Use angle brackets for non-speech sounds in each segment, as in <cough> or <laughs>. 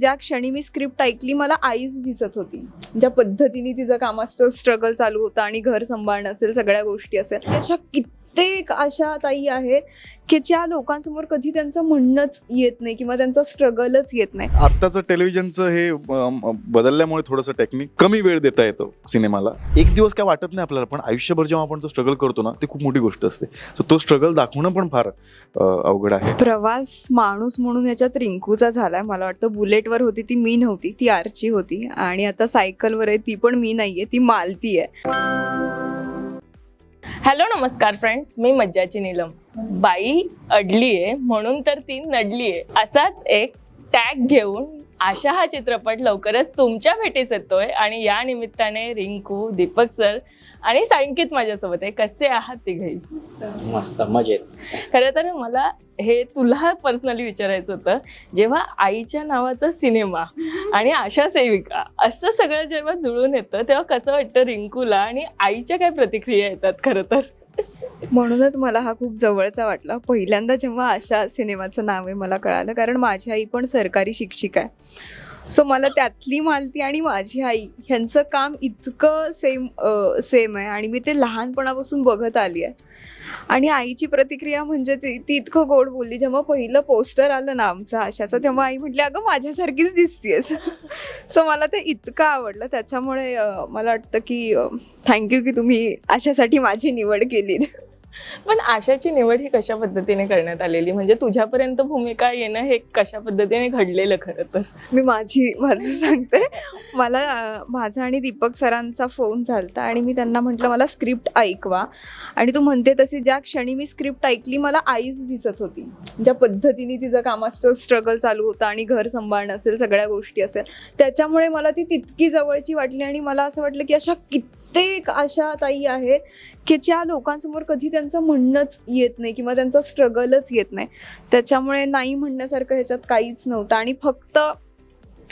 ज्या क्षणी मी स्क्रिप्ट ऐकली मला आईच दिसत होती. ज्या पद्धतीने तिचं कामाचं स्ट्रगल चालू होतं आणि घर सांभाळणं असेल सगळ्या गोष्टी असेल अशा कित्येक अशा ताई आहेत की ज्या लोकांसमोर कधी त्यांचं म्हणणंच येत नाही किंवा त्यांचा स्ट्रगलच येत नाही. आत्ताचं टेलिव्हिजनचं हे बदलल्यामुळे थोडंसं टेक्निक कमी वेळ देता येतो सिनेमाला. एक दिवस काय वाटत नाही आपल्याला पण आयुष्यभर जेव्हा आपण तो स्ट्रगल करतो ना ते खूप मोठी गोष्ट असते. सो तो स्ट्रगल दाखवणं पण फार अ, अवघड आहे. प्रवास माणूस म्हणून याच्यात रिंकूचा झालाय. मला वाटतं बुलेटवर होती ती मी नव्हती ती आरची होती. आणि आता सायकलवर आहे ती पण मी नाहीये ती मालती आहे. हॅलो नमस्कार फ्रेंड्स मी मज्जाची नीलम. बाई अडली आहे म्हणून तर ती नडली आहे असाच एक टॅग घेऊन आशा हा चित्रपट लवकरच तुमच्या भेटीस येतोय आणि या निमित्ताने रिंकू दीपक सर आणि सायंकित माझ्यासोबत आहे. कसे आहात तिघही? मस्त मजेत. खरं तर मला हे तुला पर्सनली विचारायचं होतं. जेव्हा आईच्या नावाचा सिनेमा आणि आशा सेविका असं सगळं जेव्हा जुळून येतं तेव्हा कसं वाटतं रिंकूला आणि आईच्या काय प्रतिक्रिया येतात खरं तर? म्हणूनच मला हा खूप जवळचा वाटला. पहिल्यांदा जेव्हा अशा सिनेमाचं नाव आहे मला कळालं. कारण माझी आई पण सरकारी शिक्षिका आहे. सो मला त्यातली मालती आणि माझी आई ह्यांचं काम इतकं सेम सेम आहे. आणि मी ते लहानपणापासून बघत आली आहे. आणि आईची प्रतिक्रिया म्हणजे ती ती इतकं गोड बोलली. जेव्हा पहिलं पोस्टर आलं ना आमचं आशाचं तेव्हा आई म्हटली अगं माझ्यासारखीच दिसतीयस. सो <laughs> मला ते इतकं आवडलं. त्याच्यामुळे मला वाटतं की थँक्यू की तुम्ही अशासाठी माझी निवड केली. <laughs> पण आशाची निवड ही कशा पद्धतीने करण्यात आलेली? म्हणजे तुझ्यापर्यंत भूमिका येणं हे कशा पद्धतीने घडलेलं खरं तर? मी माझी माझं सांगते. मला माझा आणि दीपक सरांचा फोन झालता आणि मी त्यांना म्हटलं मला स्क्रिप्ट ऐकवा. आणि तू म्हणते तशी ज्या क्षणी मी स्क्रिप्ट ऐकली मला आईच दिसत होती. ज्या पद्धतीने तिचं कामाचं स्ट्रगल चालू होतं आणि घर सांभाळणं असेल सगळ्या गोष्टी असेल त्याच्यामुळे मला ती तितकी जवळची वाटली आणि मला असं वाटलं की अशा कित्येक अशा ताई आहेत की ज्या लोकांसमोर कधी त्यांचं म्हणणंच येत नाही किंवा त्यांचा स्ट्रगलच येत नाही. त्याच्यामुळे नाही म्हणण्यासारखं ह्याच्यात काहीच नव्हतं. आणि फक्त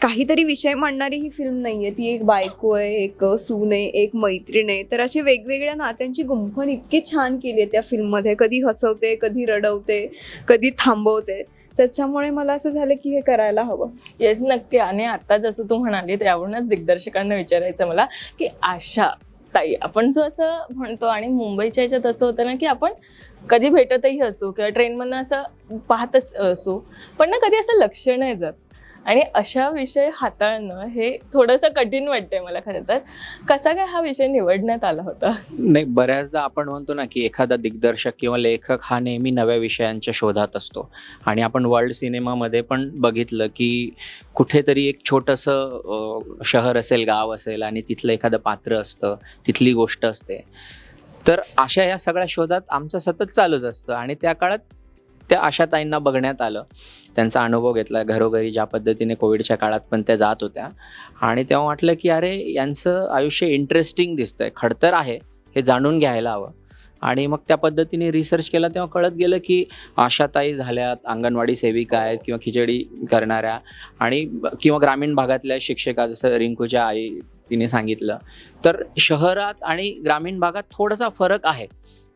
काहीतरी विषय मांडणारी ही फिल्म नाही आहे ती एक बायको आहे एक सून आहे एक मैत्रीण आहे. तर अशी वेगवेगळ्या नात्यांची गुंफण इतकी छान केली आहे त्या फिल्ममध्ये कधी हसवते कधी रडवते कधी थांबवते. त्याच्यामुळे मला असं झालं की हे करायला हवं. येस नक्की. आणि आता जसं तू म्हणाली त्यावरूनच दिग्दर्शकांना विचारायचं मला की आशा ताई आपण जो असं म्हणतो आणि मुंबईच्या ह्याच्यात असं होतं ना की आपण कधी भेटतही असू किंवा ट्रेनमधनं असं पाहतच असू पण ना कधी असं लक्ष नाही जात. आणि अशा विषय हाताळणं हे थोडंसं कठीण वाटतंय मला खरं तर. कसा काय हा विषय निवडण्यात आला होता? नाही बऱ्याचदा आपण म्हणतो ना की एखादा दिग्दर्शक किंवा लेखक हा नेहमी नव्या विषयांच्या शोधात असतो. आणि आपण वर्ल्ड सिनेमामध्ये पण बघितलं की कुठेतरी एक छोटंसं शहर असेल गाव असेल आणि तिथलं एखादं पात्र असतं तिथली गोष्ट असते. तर अशा या सगळ्या शोधात आमचं सतत चालूच असतं आणि त्या काळात त्या आशाताईंना बघण्यात आलं. त्यांचा अनुभव घेतला घरोघरी ज्या पद्धतीने कोविडच्या काळात पण त्या जात होत्या. आणि तेव्हा वाटलं की अरे यांचं आयुष्य इंटरेस्टिंग दिसतंय खडतर आहे हे जाणून घ्यायला हवं. आणि मग त्या पद्धतीने रिसर्च केला तेव्हा कळत गेलं की आशाताई झाल्यात अंगणवाडी सेविका आहेत किंवा खिचडी करणाऱ्या आणि किंवा ग्रामीण भागातल्या शिक्षिका जसं रिंकूच्या आई तिने सांगितलं. तर शहरात आणि ग्रामीण भागात थोडासा फरक आहे.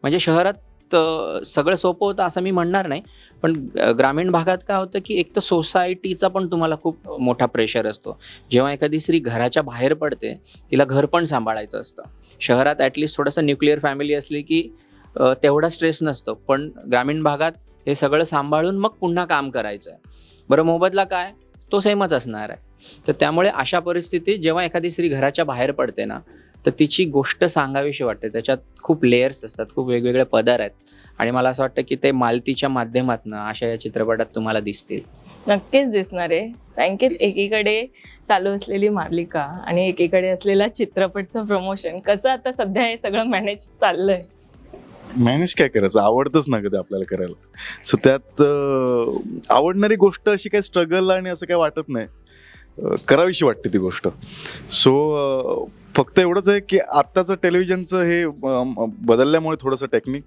म्हणजे शहरात तर सगळं सोपं होतं असं मी म्हणणार नाही. पण ग्रामीण भागात काय होतं की एक तर सोसायटीचा पण तुम्हाला खूप मोठा प्रेशर असतो. जेव्हा एखादी स्त्री घराच्या बाहेर पडते तिला घर पण सांभाळायचं असतं. शहरात ॲटलिस्ट थोडंसं न्यूक्लिअर फॅमिली असली की तेवढा स्ट्रेस नसतो. पण ग्रामीण भागात हे सगळं सांभाळून मग पुन्हा काम करायचं आहे बरं मोबदला काय? तो सेमच असणार आहे. तर त्यामुळे अशा परिस्थितीत जेव्हा एखादी स्त्री घराच्या बाहेर पडते ना तर तिची गोष्ट सांगावीशी वाटते. त्याच्यात खूप लेयर्स असतात खूप वेगवेगळे पदर आहेत. आणि मला असं वाटतं की ते मालतीच्या माध्यमातून अशा या चित्रपटात तुम्हाला दिसतील. नक्कीच दिसणार आहे. संकेत एकीकडे चालू असलेली मालिका आणि एकीकडे असलेला चित्रपटचं प्रमोशन कसं आता सध्या हे सगळं मॅनेज चाललंय? मॅनेज काय करायचं? आवडतच ना कधी आपल्याला करायला. सो त्यात आवडणारी गोष्ट अशी काही स्ट्रगल आणि असं काय वाटत नाही. करावीशी वाटते ती गोष्ट. सो फक्त एवढंच आहे की आत्ताचं टेलिव्हिजनचं हे बदलल्यामुळे थोडंसं टेक्निक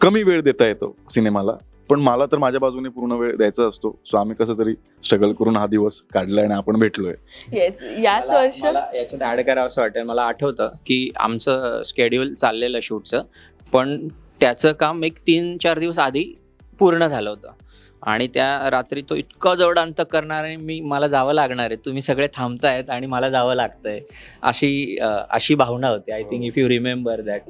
कमी वेळ देता येतो सिनेमाला. पण मला तर माझ्या बाजूने पूर्ण वेळ द्यायचा असतो. सो आम्ही कसं तरी स्ट्रगल करून हा दिवस काढला आणि आपण भेटलोय. येस याच वर्ष याच्यात ऍड करावं असं वाटेल मला आठवतं की आमचं स्केड्यूल चाललेलं शूटचं पण त्याचं काम एक तीन चार दिवस आधी पूर्ण झालं होतं. आणि त्या रात्री तो इतकं जड अंत करणार आणि मी मला जावं लागणार आहे. तुम्ही सगळे थांबतायत आणि मला जावं लागतंय. अशी अशी भावना होती. I think if you remember that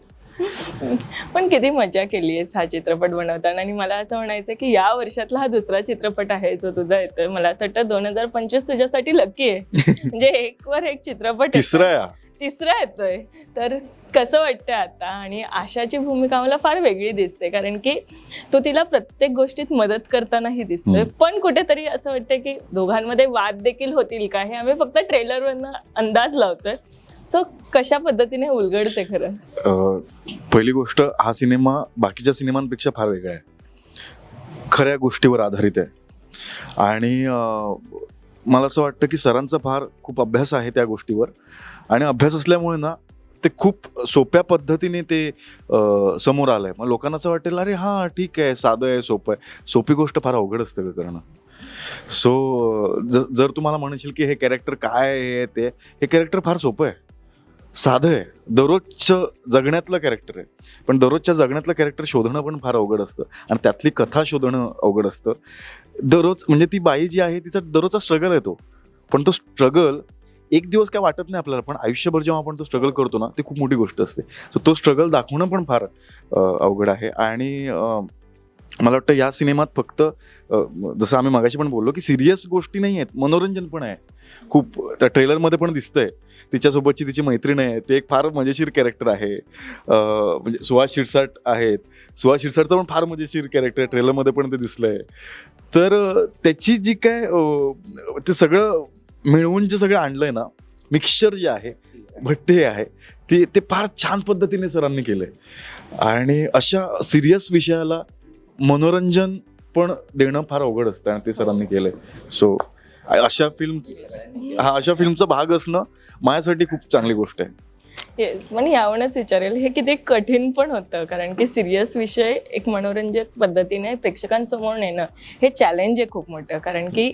पण किती मजा केली आहेस हा चित्रपट बनवताना. आणि मला असं म्हणायचं की या वर्षातला हा दुसरा चित्रपट आहे जो तुझा येतोय. मला असं वाटतं दोन हजार पंचवीस तुझ्यासाठी लकी आहे. <laughs> म्हणजे एक वर एक चित्रपट. तिसरा तिसरा येतोय तर कसं वाटतंय आता? आणि आशाची भूमिका मला फार वेगळी दिसते. कारण की तो तिला प्रत्येक गोष्टीत मदत करतानाही दिसतोय. पण कुठेतरी असं वाटतंय की दोघांमध्ये वाद देखील होतील का? हे आम्ही फक्त ट्रेलरवरनं अंदाज लावतोय. सो कशा पद्धतीने उलगडते खरं? पहिली गोष्ट हा सिनेमा बाकीच्या सिनेमांपेक्षा फार वेगळा आहे. खऱ्या गोष्टीवर आधारित आहे. आणि मला असं वाटतं की सरांचा फार खूप अभ्यास आहे त्या गोष्टीवर. आणि अभ्यास असल्यामुळे ना ते खूप सोप्या पद्धतीने ते समोर आलंय. मग लोकांना असं वाटेल अरे हां ठीक आहे साधं आहे सोपं आहे. सोपी गोष्ट फार अवघड असतं का करणं. सो जर तुम्हाला म्हणशील की हे कॅरेक्टर काय आहे हे ते हे कॅरेक्टर फार सोपं आहे. साधं आहे. दररोजचं जगण्यातलं कॅरेक्टर आहे. पण दररोजच्या जगण्यातलं कॅरेक्टर शोधणं पण फार अवघड असतं. आणि त्यातली कथा शोधणं अवघड असतं. दररोज म्हणजे ती बाई जी आहे तिचा दररोजचा स्ट्रगल आहे तो. पण तो स्ट्रगल एक दिवस काय वाटत नाही आपल्याला पण आयुष्यभर जेव्हा आपण तो स्ट्रगल करतो ना ती खूप मोठी गोष्ट असते. सो तो स्ट्रगल दाखवणं पण फार अवघड आहे. आणि मला वाटतं या सिनेमात फक्त जसं आम्ही मगाशी पण बोललो की सिरियस गोष्टी नाही आहेत मनोरंजन पण आहे. खूप त्या ट्रेलरमध्ये पण दिसतंय. तिच्यासोबतची तिची मैत्रीण आहे ते एक फार मजेशीर कॅरेक्टर आहे. म्हणजे सुहास शिरसाट आहेत. सुहास शिरसाटचं पण फार मजेशीर कॅरेक्टर आहे ट्रेलरमध्ये पण ते दिसलंय. तर त्याची जी काय ते सगळं मिळवून जे सगळं आणलंय ना मिक्सचर जे आहे भट्टे आहे ते ते फार छान पद्धतीने सरांनी केलंय. आणि अशा सिरियस विषयाला मनोरंजन पण देणं फार अवघड असतं आणि ते सरांनी केलंय. सो अशा फिल्म हा अशा फिल्मचा भाग असणं माझ्यासाठी खूप चांगली गोष्ट आहे. येस म्हणजे यावरूनच विचारेल हे किती कठीण पण होतं कारण की सिरियस विषय एक मनोरंजक पद्धतीने प्रेक्षकांसमोर नेणं हे चॅलेंज आहे खूप मोठं कारण की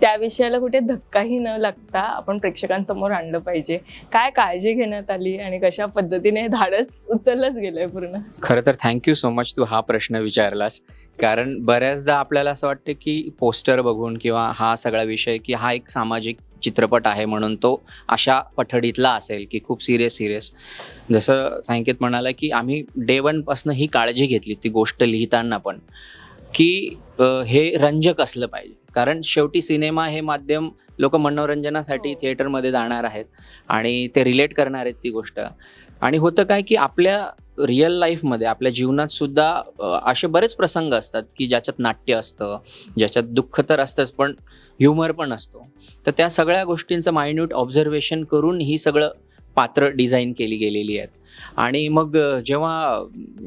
त्या विषयाला कुठे धक्काही न लागता आपण प्रेक्षकांसमोर आणलं पाहिजे. काय काळजी घेण्यात आली आणि कशा पद्धतीने धाडस उचललंच गेलंय पूर्ण? खरं तर थँक्यू सो मच तू हा प्रश्न विचारलास. कारण बऱ्याचदा आपल्याला असं वाटतं की पोस्टर बघून किंवा हा सगळा विषय की हा एक सामाजिक चित्रपट आहे म्हणून तो अशा पठडीतला असेल की खूप सिरियस सिरियस जसं सांगित म्हणाला की आम्ही डे वनपासनं ही काळजी घेतली ती गोष्ट लिहिताना पण. की हे रंजक असलं पाहिजे. कारण शेवटी सिनेमा हे माध्यम लोक मनोरंजनासाठी हो. थिएटरमध्ये जाणार आहेत आणि ते रिलेट करणार आहेत ती गोष्ट. आणि होतं काय की आपल्या रिअल लाईफमध्ये आपल्या जीवनात सुद्धा असे बरेच प्रसंग असतात की ज्याच्यात नाट्य असतं ज्याच्यात दुःख तर असतंच पण ह्युमर पण असतो. तर त्या सगळ्या गोष्टींचं मायन्यूट ऑब्झर्वेशन करून ही सगळं पात्र डिझाईन केली गेलेली आहेत. आणि मग जेव्हा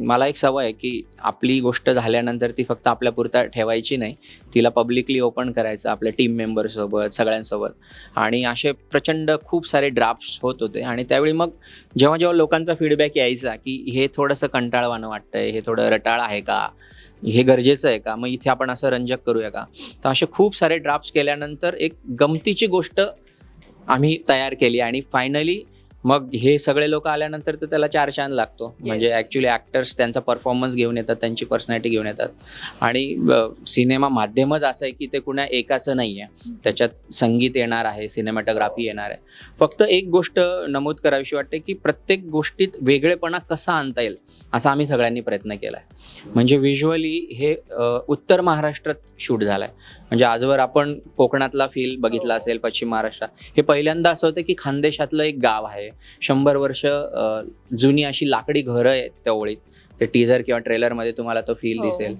मला एक सवय आहे की आपली गोष्ट झाल्यानंतर ती फक्त आपल्यापुरता ठेवायची नाही तिला पब्लिकली ओपन करायचं आपल्या टीम मेंबरसोबत सगळ्यांसोबत. आणि असे प्रचंड खूप सारे ड्राफ्ट्स होत होते. आणि त्यावेळी मग जेव्हा जेव्हा लोकांचा फीडबॅक यायचा की हे थोडंसं कंटाळवाणं वाटतंय हे थोडं रटाळ आहे का? हे गरजेचं आहे का? मग इथे आपण असं रंजक करूया का? तर असे खूप सारे ड्राफ्ट्स केल्यानंतर एक गमतीची गोष्ट आम्ही तयार केली आणि फायनली मग हे सगळे लोक आल्यानंतर तर त्याला चार चांद लागतो. म्हणजे ऍक्च्युली ऍक्टर्स त्यांचा परफॉर्मन्स घेऊन येतात त्यांची पर्सनॅलिटी घेऊन येतात. आणि सिनेमा माध्यमच असं आहे की ते कुणा एकाचं नाही आहे त्याच्यात संगीत येणार आहे सिनेमॅटोग्राफी येणार आहे. फक्त एक गोष्ट नमूद करावीशी वाटते की प्रत्येक गोष्टीत वेगळेपणा कसा आणता येईल असा आम्ही सगळ्यांनी प्रयत्न केला आहे म्हणजे व्हिज्युअली हे उत्तर महाराष्ट्रात शूट झालं आहे म्हणजे आजवर आपण कोकणातला फील बघितला असेल पश्चिम महाराष्ट्रात. हे पहिल्यांदा असं होतं की खानदेशातलं एक गाव आहे शंभर वर्ष जुनी अशी लाकडी घरं आहेत त्या ओळीत. ते टीझर किंवा ट्रेलरमध्ये तुम्हाला तो फील हो. दिसेल.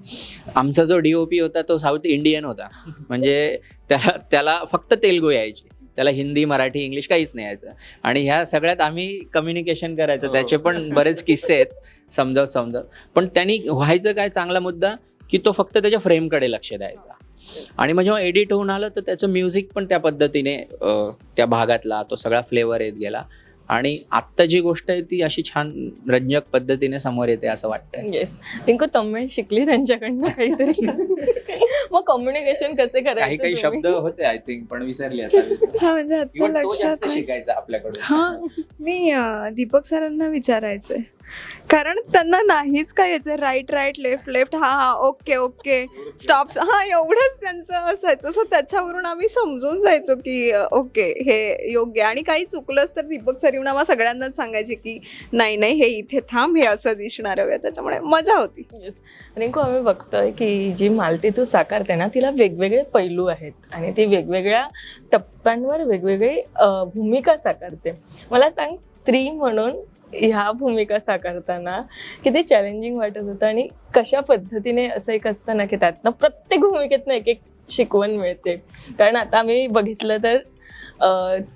आमचा जो डीओपी होता तो साऊथ इंडियन होता. म्हणजे त्याला त्याला फक्त तेलगू यायची. त्याला हिंदी मराठी इंग्लिश काहीच नाही यायचं. आणि ह्या सगळ्यात आम्ही कम्युनिकेशन करायचं. हो. त्याचे पण बरेच किस्से आहेत. समजावत समजावत. पण त्यांनी व्हायचं काय चांगला मुद्दा? की तो फक्त त्याच्या फ्रेमकडे लक्ष द्यायचा. आणि मग जेव्हा एडिट होऊन आलं तर त्याचं म्युझिक पण त्या पद्धतीने त्या भागातला तो सगळा फ्लेवर येत गेला. आणि आत्ता जी गोष्ट आहे ती अशी छान रंजक पद्धतीने समोर येते असं वाटतंय. येस रिंकू तमिळ शिकली त्यांच्याकडनं काहीतरी? मग कम्युनिकेशन कसे काही करायचे काही तुम्ही? शब्द होते आय थिंक पण विसरले असावे <laughs> हा म्हणजे आता किंवा तो लक्षात जास्त नाही शिकायचा आपल्याकडून. हा मी अं, दीपक सरांना विचारायचंय कारण त्यांना नाहीच काय यायचं. राईट राईट लेफ्ट लेफ्ट हा हा ओके ओके स्टॉप हा एवढंच त्यांचं असायचं. सो त्याच्यावरून आम्ही समजून जायचो की ओके हे योग्य. आणि काही चुकलंच तर दीपक सर येऊन सगळ्यांनाच सांगायचे की नाही नाही हे इथे थांब हे असं दिसणार वगैरे. त्याच्यामुळे मजा होती. रिंकू आम्ही बघतोय की जी मालती तू साकारते ना तिला वेगवेगळे पैलू आहेत. आणि ती वेगवेगळ्या टप्प्यांवर वेगवेगळी भूमिका साकारते. मला सांग स्त्री म्हणून ह्या भूमिका साकारताना किती चॅलेंजिंग वाटत होतं आणि कशा पद्धतीने असं एक असतं ना की त्यातनं प्रत्येक भूमिकेतनं एक एक शिकवण मिळते. कारण आता आम्ही बघितलं तर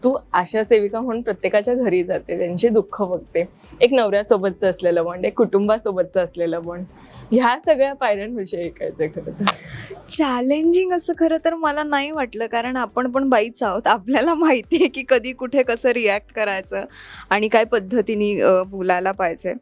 तू आशा सेविका म्हणून प्रत्येकाच्या घरी जाते त्यांची दुःख बघते. एक नवऱ्यासोबतचं असलेलं बॉन्ड एक कुटुंबासोबतचं असलेलं बॉन्ड ह्या सगळ्या पायऱ्यांविषयी ऐकायचं खरं तर. चॅलेंजिंग असं खरं तर मला नाही वाटलं कारण आपण पण बाईच आहोत. आपल्याला माहिती आहे की कधी कुठे कसं रिॲक्ट करायचं आणि काय पद्धतीने बोलायला पाहिजे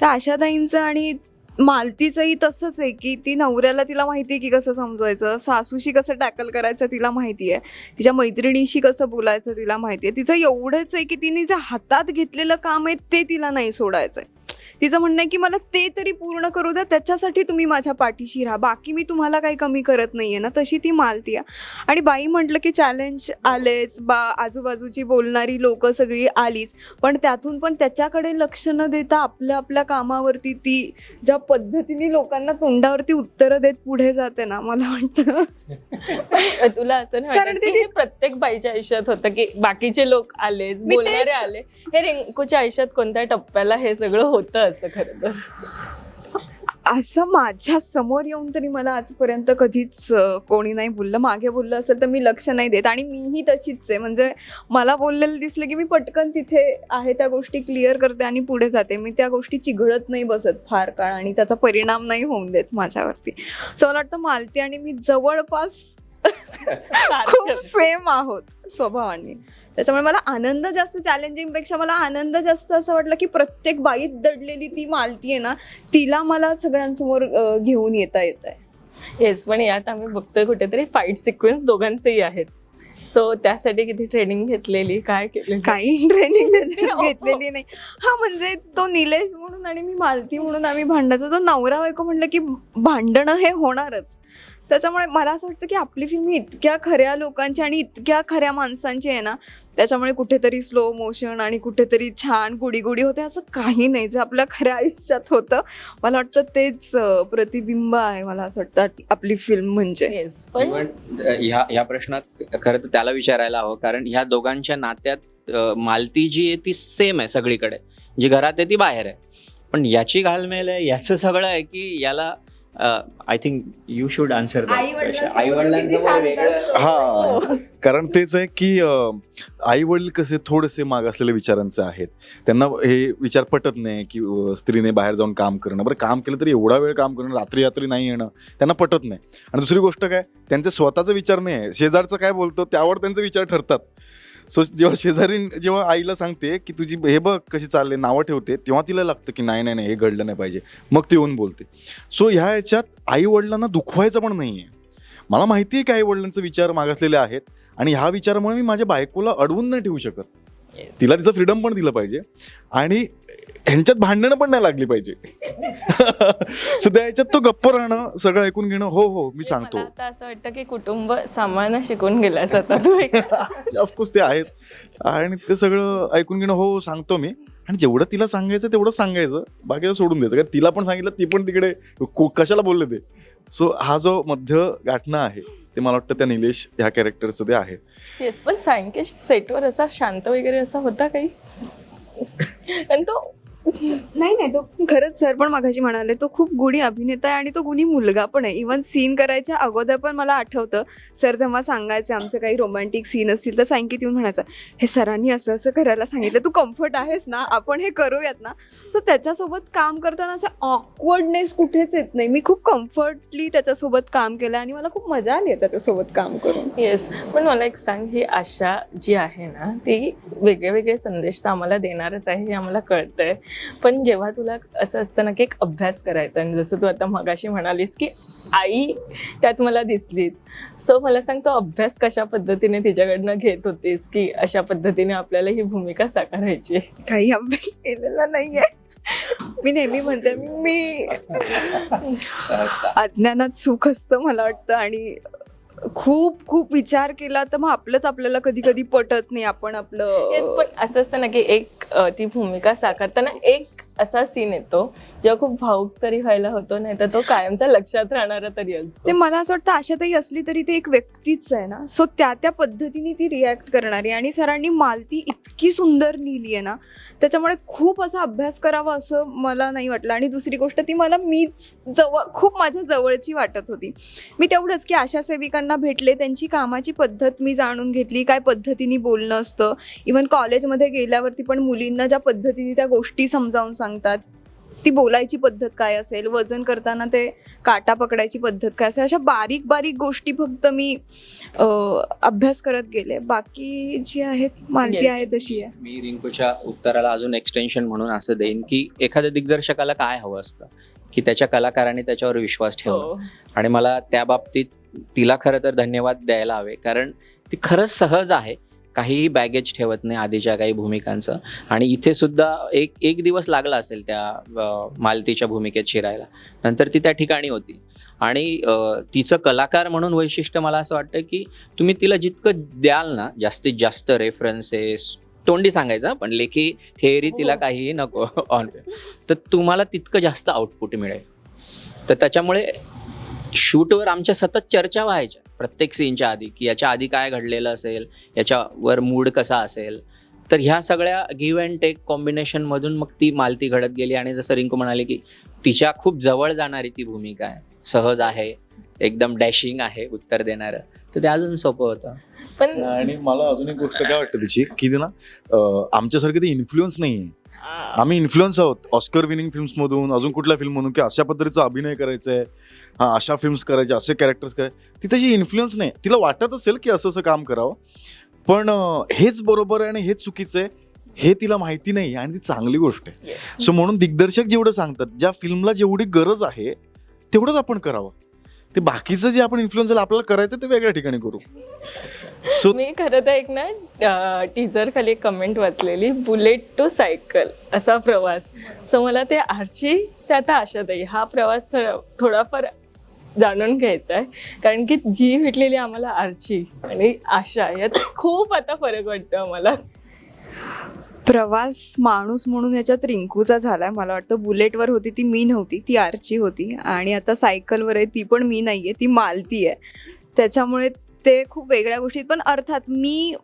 तर आशाताईंचं आणि मालतीचंही तसंच आहे की ती नवऱ्याला तिला माहिती आहे की कसं समजवायचं सासूशी कसं टॅकल करायचं तिला माहिती आहे तिच्या मैत्रिणीशी कसं बोलायचं तिला माहिती आहे तिचं एवढंच आहे की तिने जे हातात घेतलेलं काम आहे ते तिला नाही सोडायचं आहे तिचं म्हणणं आहे की मला ते तरी पूर्ण करू द्या त्याच्यासाठी तुम्ही माझ्या पाठीशी राहा. बाकी मी तुम्हाला काही कमी करत नाही आहे ना तशी ती मालती आहे. आणि बाई म्हटलं की चॅलेंज आलेच बा आजूबाजूची बोलणारी लोक सगळी आलीच. पण त्यातून पण त्याच्याकडे लक्ष न देता आपल्या आपल्या कामावरती ती ज्या पद्धतीने लोकांना तोंडावरती उत्तरं देत पुढे जाते ना मला वाटतं. <laughs> तुला असं नाही कारण ते- प्रत्येक बाईच्या आयुष्यात होतं की बाकीचे लोक आले मी बोलणारे आले. हे रिंकूच्या आयुष्यात कोणत्या टप्प्याला हे सगळं होतं? असं खरं तर. असं माझ्यासमोर येऊन तरी मला आजपर्यंत कधीच कोणी नाही बोललं. मागे बोललं असेल तर मी लक्ष नाही देत आणि मीही तशीच आहे. म्हणजे मला बोललेलं दिसलं की मी पटकन तिथे आहे त्या गोष्टी क्लिअर करते आणि पुढे जाते. मी त्या गोष्टी चिघळत नाही बसत फार काळ आणि त्याचा परिणाम नाही होऊन देत माझ्यावरती. सो मला वाटतं मालती आणि मी जवळपास खूप सेम आहोत स्वभावाने. त्याच्यामुळे मला आनंद जास्त चॅलेंजिंगपेक्षा मला आनंद जास्त असं वाटलं की प्रत्येक बाईत दडलेली ती मालती आहे ना तिला मला सगळ्यांसमोर घेऊन येता येत आहे येस पण यात आम्ही बघतोय कुठेतरी फाईट सिक्वेन्स दोघांचेही आहेत. सो त्यासाठी किती ट्रेनिंग घेतलेली काय केलेली काही ट्रेनिंग. <laughs> घेतलेली नाही. हा म्हणजे तो निलेश म्हणून आणि मी मालती म्हणून आम्ही भांडायचो तर नवरा बायको म्हणलं की भांडणं हे होणारच. त्याच्यामुळे मला असं वाटतं की आपली फिल्म इतक्या खऱ्या लोकांची आणि इतक्या खऱ्या माणसांची आहे ना त्याच्यामुळे कुठेतरी स्लो मोशन आणि कुठेतरी छान गुडी गुडी होते असं काही नाही जे आपल्या खऱ्या आयुष्यात होतं. मला वाटतं तेच प्रतिबिंब आहे मला असं वाटतं आपली फिल्म म्हणजे. येस पण पण ह्या ह्या प्रश्नात खरं तर त्याला विचारायला हवं कारण ह्या दोघांच्या नात्यात मालती जी आहे ती सेम आहे सगळीकडे. जी घरात आहे ती बाहेर आहे. पण याची घालमेल आहे याचं सगळं आहे की याला I think you should answer आई वेगळं. असतो. हा. कारण तेच आहे की आई वडील कसे थोडेसे मागासलेले विचारांचे आहेत. त्यांना हे विचार पटत नाही की स्त्रीने बाहेर जाऊन काम करणं. बरं काम केलं तरी एवढा वेळ काम करणं रात्री रात्री नाही येणं त्यांना पटत नाही. आणि दुसरी गोष्ट काय? त्यांचे स्वतःचा विचार नाही आहे. शेजारचं काय बोलतो त्यावर त्यांचे विचार ठरतात. सो जेव्हा शेजारी जेव्हा आईला सांगते की तुझी हे बघ कशी चालले नावं ठेवते तेव्हा तिला लागतं की नाही नाही नाही हे घडलं नाही पाहिजे. मग ती येऊन बोलते. सो ह्या ह्याच्यात आई वडिलांना दुखवायचं पण नाही आहे मला माहिती आहे की आई वडिलांचे विचार मागासलेले आहेत आणि ह्या विचारामुळे मी माझ्या बायकोला अडवून नाही ठेवू शकत. तिला तिचं फ्रीडम पण दिलं पाहिजे. आणि ह्यांच्यात भांडणं पण नाही लागली पाहिजे. <laughs> सो त्या ह्याच्यात तो गप्प राहणं सगळं ऐकून घेणं हो हो मी सांगतो. मला आता असं वाटतं की कुटुंब सांभाळणं शिकून गेलास आता तू ऑफकोर्स <laughs> ते आहेच. आणि ते सगळं ऐकून घेणं हो सांगतो मी. आणि जेवढं तिला सांगायचं तेवढं सांगायचं. बाकीचं सोडून द्यायचं. कारण तिला पण सांगितलं ती पण तिकडे को- कशाला बोलले ते? सो हा जो मध्य गाठणं आहे ते मला वाटतं त्या निलेश ह्या कॅरेक्टरचं ते आहे. येस पण सायंटिस्ट सेटवर असा शांत वगैरे असा होता काही? आणि तो नाही नाही तो खरंच सर पण मगाशी म्हणाले तो खूप गुणी अभिनेता आहे आणि तो गुणी मुलगा पण आहे. इवन सीन करायच्या अगोदर पण मला आठवतं सर जेव्हा सांगायचं आमचं काही रोमॅन्टिक सीन असतील तर सांगित येऊन म्हणायचं हे सरांनी असं असं करायला सांगितलं. तू कम्फर्ट आहेस ना? आपण हे करूयात ना? सो त्याच्यासोबत काम करताना असं ऑकवर्डनेस कुठेच येत नाही. मी खूप कम्फर्टली त्याच्यासोबत काम केलं आणि मला खूप मजा आली आहे त्याच्यासोबत काम करून. येस पण मला एक सांग ही आशा जी आहे ना ती वेगळे वेगळे संदेश तर आम्हाला देणारच आहे हे आम्हाला कळतंय. पण जेव्हा तुला असं असतं ना की एक अभ्यास करायचा आणि जसं तू आता मगाशी म्हणालीस की आई त्यात मला दिसलीच. सो मला सांग तो अभ्यास कशा पद्धतीने तिच्याकडनं घेत होतीस की अशा पद्धतीने आपल्याला ही भूमिका साकारायची? काही अभ्यास केलेला नाहीये. मी नेहमी म्हणते मी <laughs> अज्ञानात सुख असतं मला वाटतं आणि खूप खूप विचार केला तर मग आपलंच आपल्याला कधी कधी पटत नाही आपण येस आपलं पण असं असतं ना की एक ती भूमिका साकारताना एक असा सीन येतो जेव्हा खूप भाऊक तरी व्हायला होतो नाही तर तो कायमचा लक्षात राहणारा तरी ते असतो मला असं वाटतं आशाताई असली तरी ती एक व्यक्तीच आहे ना. सो त्या त्या पद्धतीने ती रिॲक्ट करणारी आणि सरांनी मालती इतकी सुंदर लिहिली आहे ना त्याच्यामुळे खूप असा अभ्यास करावा असं मला नाही वाटलं. आणि दुसरी गोष्ट ती मला मीच जवळ खूप माझ्या जवळची वाटत होती. मी तेवढंच की आशा सेविकांना भेटले त्यांची कामाची पद्धत मी जाणून घेतली काय पद्धतीने बोलणं असतं. इव्हन कॉलेजमध्ये गेल्यावरती पण मुलींना ज्या पद्धतीने त्या गोष्टी समजावून सांगतात? ती बोलायची पद्धत काय असेल? वजन करताना ते काटा पकडायची पद्धत काय असेल? अशा बारीक बारीक गोष्टी फक्त मी अभ्यास करत गेले. बाकी जी आहेत Yes. आहे तशी आहे. मी रिंकूच्या उत्तराला अजून एक्सटेन्शन म्हणून असं देईन की एखाद्या दिग्दर्शकाला काय हवं असतं? की त्याच्या कलाकाराने त्याच्यावर विश्वास हो. आणि मला त्या बाबतीत तिला खरं तर धन्यवाद द्यायला हवे. कारण ती खरंच सहज आहे. काहीही बॅगेज ठेवत नाही आधीच्या काही भूमिकांचं. आणि इथे सुद्धा एक एक दिवस लागला असेल त्या मालतीच्या भूमिकेत शिरायला. नंतर ती त्या ठिकाणी होती. आणि तिचं कलाकार म्हणून वैशिष्ट्य मला असं वाटतं की तुम्ही तिला जितकं द्याल ना जास्तीत जास्त रेफरन्सेस तोंडी सांगायचं पण लेखी थेअरी तिला हो. काहीही नको ऑन तर तुम्हाला तितकं जास्त आउटपुट मिळेल. तर त्याच्यामुळे शूटवर आमच्या सतत चर्चा व्हायच्या. प्रत्येक सीनच्या आधी की याच्या आधी काय घडलेलं असेल याच्यावर मूड कसा असेल. तर ह्या सगळ्या गिव्ह अँड टेक कॉम्बिनेशनमधून मग ती मालती घडत गेली आणि जसं रिंकू म्हणाले की तिच्या खूप जवळ जाणारी ती भूमिका आहे. सहज आहे एकदम डॅशिंग आहे उत्तर देणारं. तर ते अजून सोपं होतं. पण आणि मला अजून एक गोष्ट काय वाटतं तिची की ना आमच्यासारखे ते इन्फ्लुएन्स नाही आहे आम्ही इन्फ्लुएन्स आहोत. ऑस्कर विनिंग फिल्म्स मधून अजून कुठल्या फिल्म मधून की अशा पद्धतीचा अभिनय करायचा आहे हा अशा फिल्म्स करायचे असे कॅरेक्टर्स करायचे ती तशी इन्फ्लुएन्स नाही तिला वाटत असेल की असं असं काम करावं. पण हेच बरोबर आहे आणि हेच चुकीचं आहे हे तिला माहिती नाही आणि ती चांगली गोष्ट आहे. सो म्हणून दिग्दर्शक जेवढं सांगतात ज्या फिल्मला जेवढी गरज आहे तेवढंच आपण करावं. ते बाकीचं जे आपण इन्फ्लुएन्स आपल्याला करायचं ते वेगळ्या ठिकाणी करू. सो मी खरं तर एक ना टीजर खाली कमेंट वाचलेली बुलेट टू सायकल असा प्रवास. सो मला ते आरची ते आता आशात हा प्रवास थोडा- थोडाफार जाणून घ्यायचा आहे. कारण की जी भेटलेली आम्हाला आरची आणि आशा यात खूप आता फरक वाटतो आम्हाला. प्रवास माणूस म्हणून याच्यात रिंकूचा झाला आहे मला वाटतं बुलेटवर होती ती मी नव्हती ती आरची होती. आणि आता सायकलवर आहे ती पण मी नाही आहे ती मालती आहे. त्याच्यामुळे ते खूप वेगळ्या गोष्टी पण अर्थात मी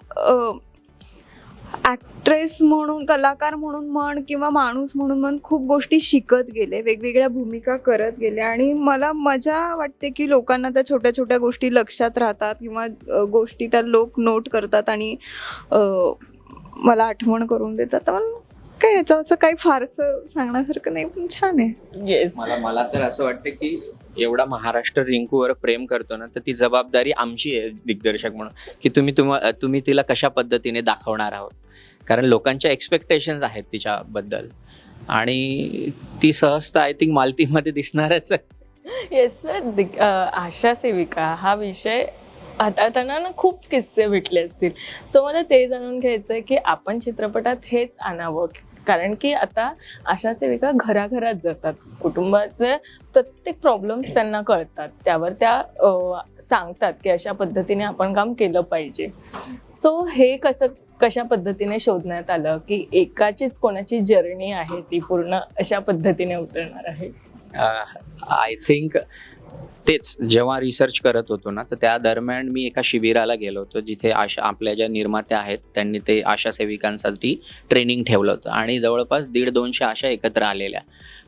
ॲक्ट्रेस म्हणून कलाकार म्हणून म्हण किंवा माणूस म्हणून म्हण खूप गोष्टी शिकत गेले वेगवेगळ्या भूमिका करत गेले. आणि मला मजा वाटते की लोकांना त्या छोट्या छोट्या गोष्टी लक्षात राहतात किंवा गोष्टी त्या लोक नोट करतात आणि मला आठवण करून देतात तर मला काय याचं असं काही फारसं सांगण्यासारखं नाही पण छान आहे. येस मला मला तर असं वाटतं की एवढा महाराष्ट्र रिंकूवर प्रेम करतो ना तर ती जबाबदारी आमची आहे दिग्दर्शक म्हणून की तुम्ही तुम्हा तुम्ही तिला कशा पद्धतीने दाखवणार आहोत. कारण लोकांच्या एक्सपेक्टेशन्स आहेत तिच्याबद्दल. आणि ती सहजता आय थिंक मालतीमध्ये दिसणारच. येस सर आशा सेविका हा विषय हाताळताना ना खूप किस्से भेटले असतील. सो मला ते जाणून घ्यायचं आहे की आपण चित्रपटात हेच आणावं. कारण की आता आशा सेविका घराघरात जातात. कुटुंबाचे प्रत्येक प्रॉब्लेम्स त्यांना कळतात. त्यावर त्या सांगतात की अशा पद्धतीने आपण काम केलं पाहिजे. सो हे कसं कशा पद्धतीने शोधण्यात आलं की एकाचीच कोणाची जर्नी आहे ती पूर्ण अशा पद्धतीने उतरणार आहे? Uh, आय थिंक तेच जेव्हा रिसर्च करत होतो ना तर त्या दरम्यान मी एका शिबिराला गेलो होतो जिथे आशा आपल्या ज्या निर्मात्या आहेत त्यांनी ते आशा सेविकांसाठी ट्रेनिंग ठेवलं होतं. आणि जवळपास दीड दोनशे आशा एकत्र आलेल्या.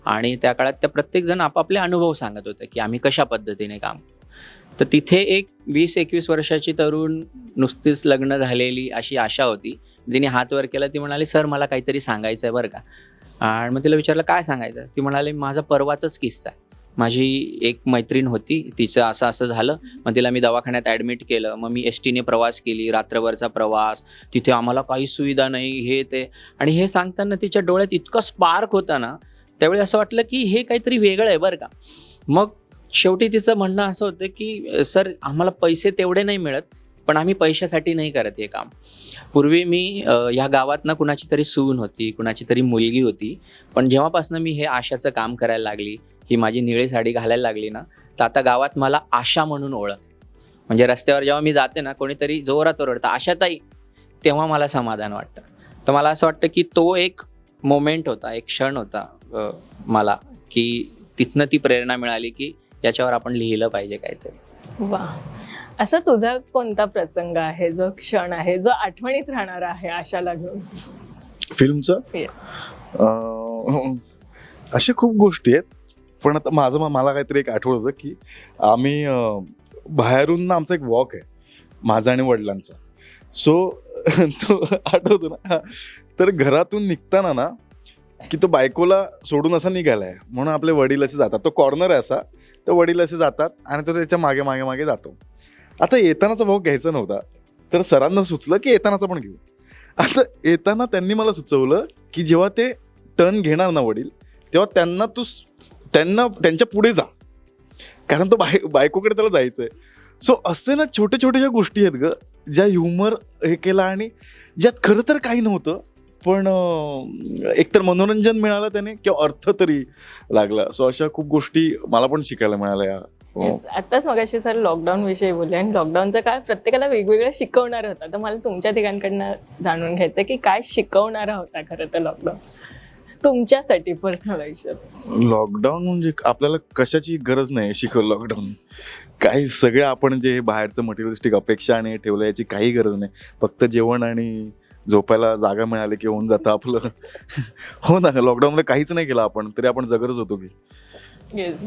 आणि त्या काळात त्या प्रत्येकजण आपापले अनुभव सांगत होते की आम्ही कशा पद्धतीने काम तर तिथे एक वीस एकवीस वर्षाची तरुण नुसतीच लग्न झालेली अशी आशा होती. तिने हात वर केला ती म्हणाली सर मला काहीतरी सांगायचं आहे बरं का. आणि मग तिला विचारलं काय सांगायचं ती म्हणाली माझा परवाचाच किस्सा आहे. माझी एक मैत्रीण होती तिचं असं असं झालं. मग तिला मी दवाखान्यात ॲडमिट केलं. मग मी एस टीने प्रवास केली रात्रभरचा प्रवास. तिथे आम्हाला काही सुविधा नाही हे ते. आणि हे सांगताना तिच्या डोळ्यात इतकं स्पार्क होता ना त्यावेळी असं वाटलं की हे काहीतरी वेगळं आहे बरं का. मग शेवटी तिचं म्हणणं असं होतं की सर आम्हाला पैसे तेवढे नाही मिळत. पण आम्ही पैशासाठी नाही करत हे काम. पूर्वी मी ह्या या गावात ना कुणाची तरी सून होती कुणाची तरी मुलगी होती पण जेव्हापासून मी हे आशाचं काम करायला लागली ही माझी निळी साडी घालायला लागली ना तर आता गावात मला आशा म्हणून ओळख. म्हणजे रस्त्यावर जेव्हा मी जाते ना कोणीतरी जोरात ओरडतं आशाताई तेव्हा मला समाधान वाटतं. तर मला असं वाटतं की तो एक मोमेंट होता एक क्षण होता मला की तिथनं ती प्रेरणा मिळाली की याच्यावर आपण लिहिलं पाहिजे काहीतरी. वा असा तुझा कोणता प्रसंग आहे? जो क्षण आहे जो आठवणीत राहणार आहे आशाला घेऊन? फिल्मचं? अशा खूप गोष्टी आहेत. पण आता माझं मला काहीतरी एक आठवत होतं की आम्ही बाहेरून ना आमचा एक वॉक आहे माझा आणि वडिलांचा. सो <laughs> तो आठवतो ना तर घरातून निघताना ना की तो बायकोला सोडून असा निघालाय. म्हणून आपले वडील असे जातात. तो कॉर्नर आहे असा. तर वडील असे जातात आणि तो त्याच्यामागे मागे मागे जातो. आता येतानाचा भाव घ्यायचा नव्हता. तर सरांना सुचलं की येतानाचा पण घेऊ. आता येताना त्यांनी मला सुचवलं की जेव्हा ते टर्न घेणार ना वडील तेव्हा त्यांना तू त्यांना त्यांच्या पुढे जा. कारण तो बाय बायकोकडे त्याला जायचं आहे सो असे ना छोट्या छोट्याशा ज्या गोष्टी आहेत ग ज्या ह्युमर हे केला आणि ज्यात खरं तर काही नव्हतं पण एकतर मनोरंजन मिळालं त्याने किंवा अर्थ तरी लागला. सो अशा खूप गोष्टी मला पण शिकायला मिळाल्या. या हो. आताच मगाशी सर लॉकडाऊन विषयी बोलले आणि लॉकडाऊनचा काळ प्रत्येकाला वेगवेगळं शिकवणारा होता. तर मला तुमच्या ठिकाणकडनं जाणून घ्यायचं की काय शिकवणारा होता खरं तर लॉकडाऊन तुमच्यासाठी पर्सनल आयुष्यात. लॉकडाऊन म्हणजे आपल्याला कशाची गरज नाही शिकवलं लॉकडाऊन काही सगळे आपण जे बाहेरचं मटेरियलिस्टिक अपेक्षा आणि ठेवलं याची काही गरज नाही. फक्त जेवण आणि झोपायला जागा मिळाली की होऊन जातं आपलं. <laughs> हो ना लॉकडाऊनमध्ये काहीच नाही केलं आपण तरी आपण जगतच होतो की. येस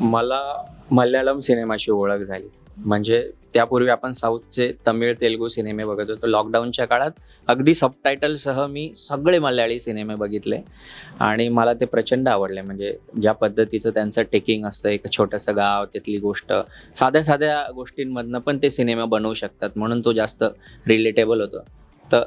मला मल्याळम सिनेमाची ओळख झाली. म्हणजे त्यापूर्वी आपण साऊथचे तमिळ तेलगू सिनेमे बघत होतो. लॉकडाऊनच्या काळात अगदी सबटायटलसह मी सगळे मल्याळी सिनेमे बघितले. आणि मला ते प्रचंड आवडले. म्हणजे ज्या पद्धतीचं त्यांचं टेकिंग असतं एक छोटंसं गाव तिथली गोष्ट साध्या साध्या गोष्टींमधनं पण ते सिनेमा बनवू शकतात. म्हणून तो जास्त रिलेटेबल होतो. तर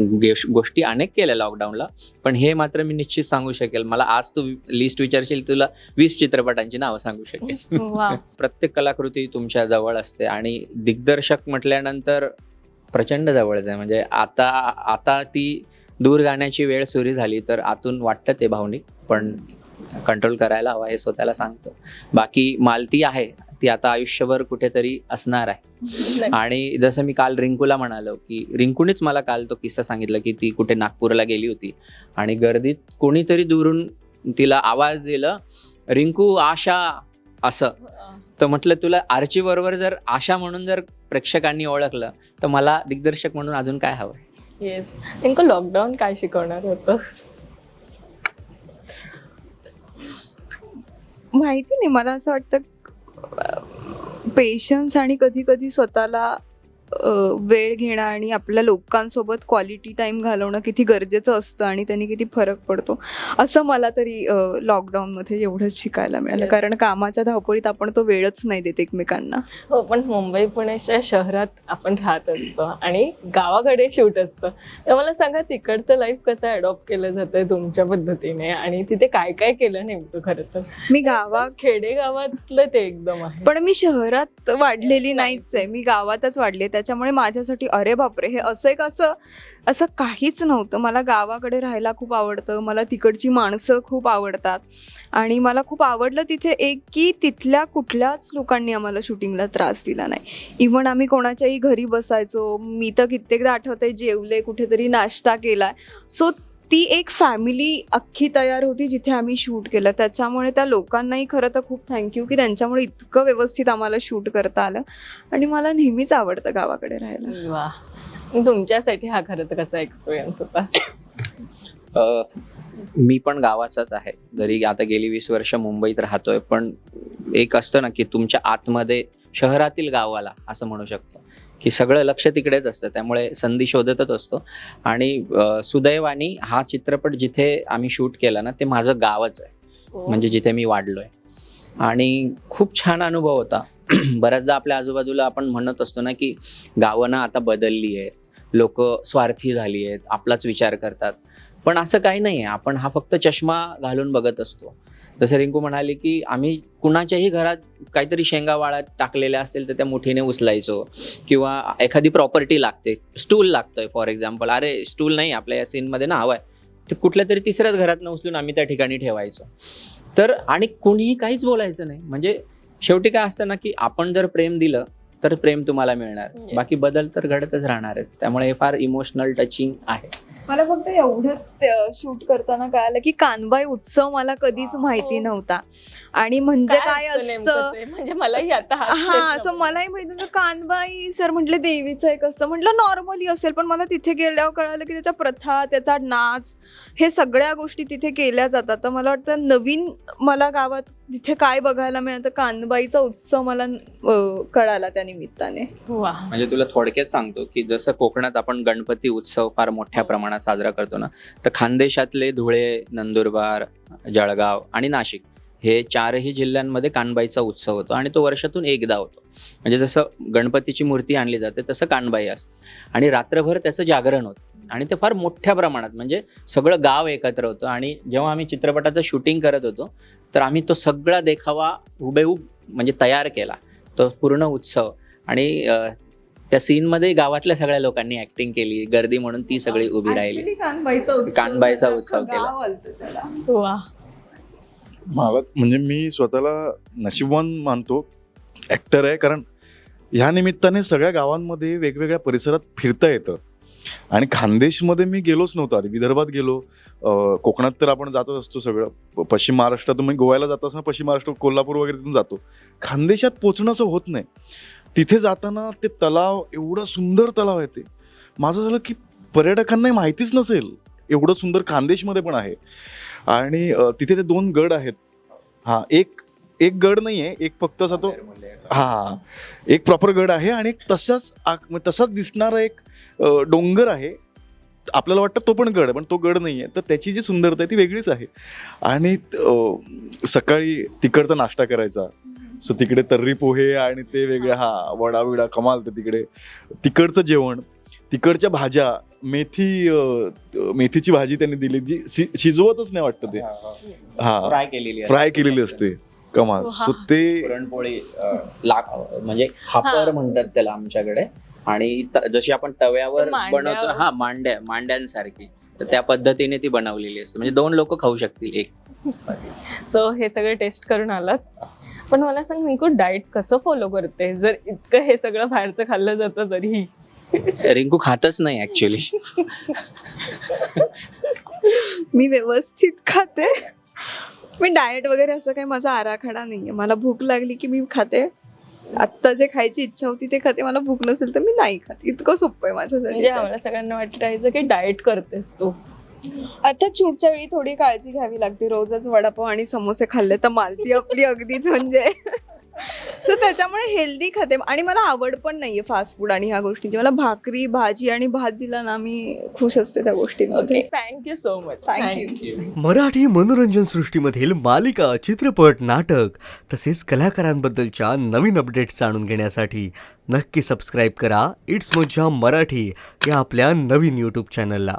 गोष्टी अनेक केल्या लॉकडाऊनला पण हे मात्र मी निश्चित सांगू शकेल. मला आज तू लिस्ट विचारशील तुला वीस चित्रपटांची नावं सांगू शकेल. <laughs> वा प्रत्येक कलाकृती तुमच्या जवळ असते आणि दिग्दर्शक म्हटल्यानंतर प्रचंड जवळच आहे. म्हणजे आता आता ती दूर जाण्याची वेळ सुरू झाली तर आतून वाटतं ते भावनिक पण कंट्रोल करायला हवा हे स्वतःला सांगतो. बाकी मालती आहे. ती आता आयुष्यभर कुठेतरी असणार आहे. आणि जसं मी काल रिंकूला म्हणालो की रिंकूनेच मला काल तो किस्सा सांगितला की ती कुठे नागपूरला गेली होती. आणि गर्दीत कोणीतरी दुरून तिला आवाज दिला रिंकू आशा असं. तर म्हटलं तुला आर्ची बरोबर जर आशा म्हणून जर प्रेक्षकांनी ओळखलं तर मला दिग्दर्शक म्हणून अजून काय हवं? येस नेमकं लॉकडाऊन काय शिकवणार होतं? माहिती नाही. मला असं वाटतं पेशन्स आणि कधी कधी स्वतःला वेळ घेणं आणि आपल्या लोकांसोबत क्वालिटी टाइम घालवणं किती गरजेचं असतं आणि त्यांनी किती फरक पडतो असं मला तरी लॉकडाऊनमध्ये एवढंच शिकायला मिळालं. कारण कामाच्या धावपळीत आपण तो वेळच नाही देत एकमेकांना. हो पण मुंबई पुण्याच्या शहरात आपण राहत असतो आणि गावाकडे शूट असतं. तर मला सांगा तिकडचं लाईफ कसं अडॉप्ट केलं जातंय तुमच्या पद्धतीने? आणि तिथे काय काय केलं नेमकं खरं तर? मी गावा खेडेगावातलं ते एकदम आहे. पण मी शहरात वाढलेली नाहीच आहे. मी गावातच वाढले त्याच्यामुळे माझ्यासाठी अरे बापरे हे असं एक असं असं काहीच नव्हतं. मला गावाकडे राहायला खूप आवडतं. मला तिकडची माणसं खूप आवडतात. आणि मला खूप आवडलं तिथे एक की तिथल्या कुठल्याच लोकांनी आम्हाला शूटिंगला त्रास दिला नाही. इव्हन आम्ही कोणाच्याही घरी बसायचो. मी तर कित्येकदा आठवते जेवले कुठेतरी नाश्ता केला सो ती एक फॅमिली अख्खी तयार होती जिथे आम्ही शूट केलं. त्याच्यामुळे त्या लोकांनाही खरं तर खूप थँक्यू की त्यांच्यामुळे इतकं व्यवस्थित आम्हाला शूट करता आलं. आणि मला नेहमीच आवडतं गावाकडे राहायला. वा. तुमच्यासाठी हा खरं तर कसा एक्सपिरियन्स होता? मी पण गावाचाच आहे. जरी आता गेली वीस वर्ष मुंबईत राहतोय पण एक असतं ना की तुमच्या आतमध्ये शहरातील गावाला असं म्हणू शकतो. की सगळं लक्ष तिकडेच असतं त्यामुळे संधी शोधतच असतो. आणि सुदैवानी हा चित्रपट जिथे आम्ही शूट केला ना ते माझं गावच आहे. म्हणजे जिथे मी वाढलोय. आणि खूप छान अनुभव होता. <clears throat> बऱ्याचदा आपल्या आजूबाजूला आपण म्हणत असतो ना की गावं ना आता बदलली आहेत. लोक स्वार्थी झाली आहेत आपलाच विचार करतात. पण असं काही नाही आहे आपण हा फक्त चष्मा घालून बघत असतो. जसं रिंकू म्हणाले की आम्ही कुणाच्याही घरात काहीतरी शेंगा वाळत टाकलेल्या असतील तर त्या मुठीने उचलायचो. किंवा एखादी प्रॉपर्टी लागते स्टूल लागतोय फॉर एक्झाम्पल. अरे स्टूल नाही आपल्या या सीनमध्ये ना हवंय. तर कुठल्या तरी तिसऱ्याच घरात उचलून आम्ही त्या ठिकाणी ठेवायचो. तर आणि कुणीही काहीच बोलायचं नाही. म्हणजे शेवटी काय असतं ना की आपण जर प्रेम दिलं तर प्रेम तुम्हाला मिळणार. बाकी बदल तर घडतच राहणार आहेत. त्यामुळे हे फार इमोशनल टचिंग आहे. मला फक्त एवढंच शूट करताना कळालं की कानबाई उत्सव मला कधीच माहिती नव्हता. आणि म्हणजे काय असतं? म्हणजे मलाही आता हा असं मलाही माहिती नव्हतं. कानबाई सर म्हटले देवीचं एक असतं. म्हटलं नॉर्मली असेल पण मला तिथे गेल्यावर कळालं की त्याच्या प्रथा त्याचा नाच हे सगळ्या गोष्टी तिथे केल्या जातात. तर मला वाटतं नवीन मला गावात तिथे काय बघायला मिळतं कानबाईचा उत्सव मला अं, कळाला त्या निमित्ताने. वा. म्हणजे तुला थोडक्यात सांगतो की जसं कोकणात आपण गणपती उत्सव फार मोठ्या प्रमाणात साजरा करतो ना तर खानदेशातले धुळे नंदुरबार जळगाव आणि नाशिक हे चारही जिल्ह्यांमध्ये कानबाईचा उत्सव होतो आणि तो वर्षातून एकदा होतो. म्हणजे जसं गणपतीची मूर्ती आणली जाते तसं कानबाई असते. आणि रात्रभर त्याचं जागरण होतं. आणि ते फार मोठ्या प्रमाणात म्हणजे सगळं गाव एकत्र होतं आणि जेव्हा आम्ही चित्रपटाचं शूटिंग करत होतो तर आम्ही तो सगळा देखावा हुबेहूब म्हणजे तयार केला तो पूर्ण उत्सव. आणि अं, त्या सीनमध्ये गावातल्या सगळ्या लोकांनी ऍक्टिंग केली गर्दी म्हणून ती सगळी उभी राहिली. Actually कानबाईचा उत्सव कानबाईचा अख्खं उत्सव केला. मला म्हणजे मी स्वतःला नशीबवान मानतो ॲक्टर आहे कारण ह्या निमित्ताने सगळ्या गावांमध्ये वेगवेगळ्या परिसरात फिरता येतं. आणि खानदेशमध्ये मी गेलोच नव्हतो. आधी विदर्भात गेलो. कोकणात तर आपण जातच असतो सगळं. पश्चिम महाराष्ट्रातून मी गोव्याला जात असताना पश्चिम महाराष्ट्र कोल्हापूर वगैरे तिथून जातो. खानदेशात पोचणं असं होत नाही. तिथे जाताना ते तलाव एवढं सुंदर तलाव आहे ते. माझं झालं की पर्यटकांना हे माहितीच नसेल. एवढं सुंदर खानदेशमध्ये पण आहे. आणि तिथे ते दोन गड आहेत. हा एक एक गड नाही आहे एक फक्त असा तो हा एक प्रॉपर गड आहे आणि एक तसाच म्हणजे तसाच दिसणारा एक डोंगर आहे. आपल्याला वाटतं तो पण गड पण तो गड नाही आहे. तर त्याची जी सुंदरता आहे ती वेगळीच आहे. आणि सकाळी तिकडचा नाश्ता करायचा. सो तिकडे तर्री पोहे आणि ते वेगळे हा वडा विडा कमाल तर तिकडे. तिकडचं जेवण तिकडच्या भाज्या मेथी मेथीची भाजी त्यांनी दिली जी शिजवतच नाही वाटतं ते. हा फ्राय केलेली आहे. फ्राय केलेली असते. कमाल. सो ते पुरणपोळी लाक म्हणजे खापर हा. म्हणतात त्याला आमच्याकडे. आणि जशी आपण तव्यावर तर बनवतो हा मांड्या मांड्यांसारखी. तर त्या पद्धतीने ती बनवलेली असते. म्हणजे दोन लोक खाऊ शकतील एक. <laughs> सो हे सगळे टेस्ट करून आलात. पण मला सांग निकू डाएट कसं फॉलो करते? जर इतकं हे सगळं बाहेरचं खाल्लं जातं तरीही रिंकू खातच नाही ऍक्च्युली <laughs> मी व्यवस्थित खाते. मी डाएट वगैरे असं काही माझा आराखडा नाहीये. मला भूक लागली की मी खाते. आत्ता जे खायची इच्छा होती ते खाते मला भूक नसेल तर मी नाही खात. इतकं सोपं आहे माझ्यासाठी म्हणजे. आम्हाला सगळ्यांना वाटायचं की डाएट करतेस तू. आता शूटच्या वेळी थोडी काळजी घ्यावी लागते. रोजच वडापाव आणि समोसे खाल्ले तर मालती आपली अगदीच म्हणजे <laughs> तर त्याच्यामुळे हेल्दी खाते. आणि मला आवड पण नाहीये फास्ट फूड आणि ह्या गोष्टींची. मला भाकरी भाजी आणि भात दिला ना मी खुश असते त्या गोष्टींमध्ये. Thank you so much you. Marathi मनोरंजन सृष्टीमधील मालिका चित्रपट नाटक तसेच कलाकारांबद्दलच्या नवीन अपडेट्स जाणून घेण्यासाठी नक्की सबस्क्राईब करा. इट्स मज्जा मराठी या आपल्या नवीन यूट्यूब चॅनलला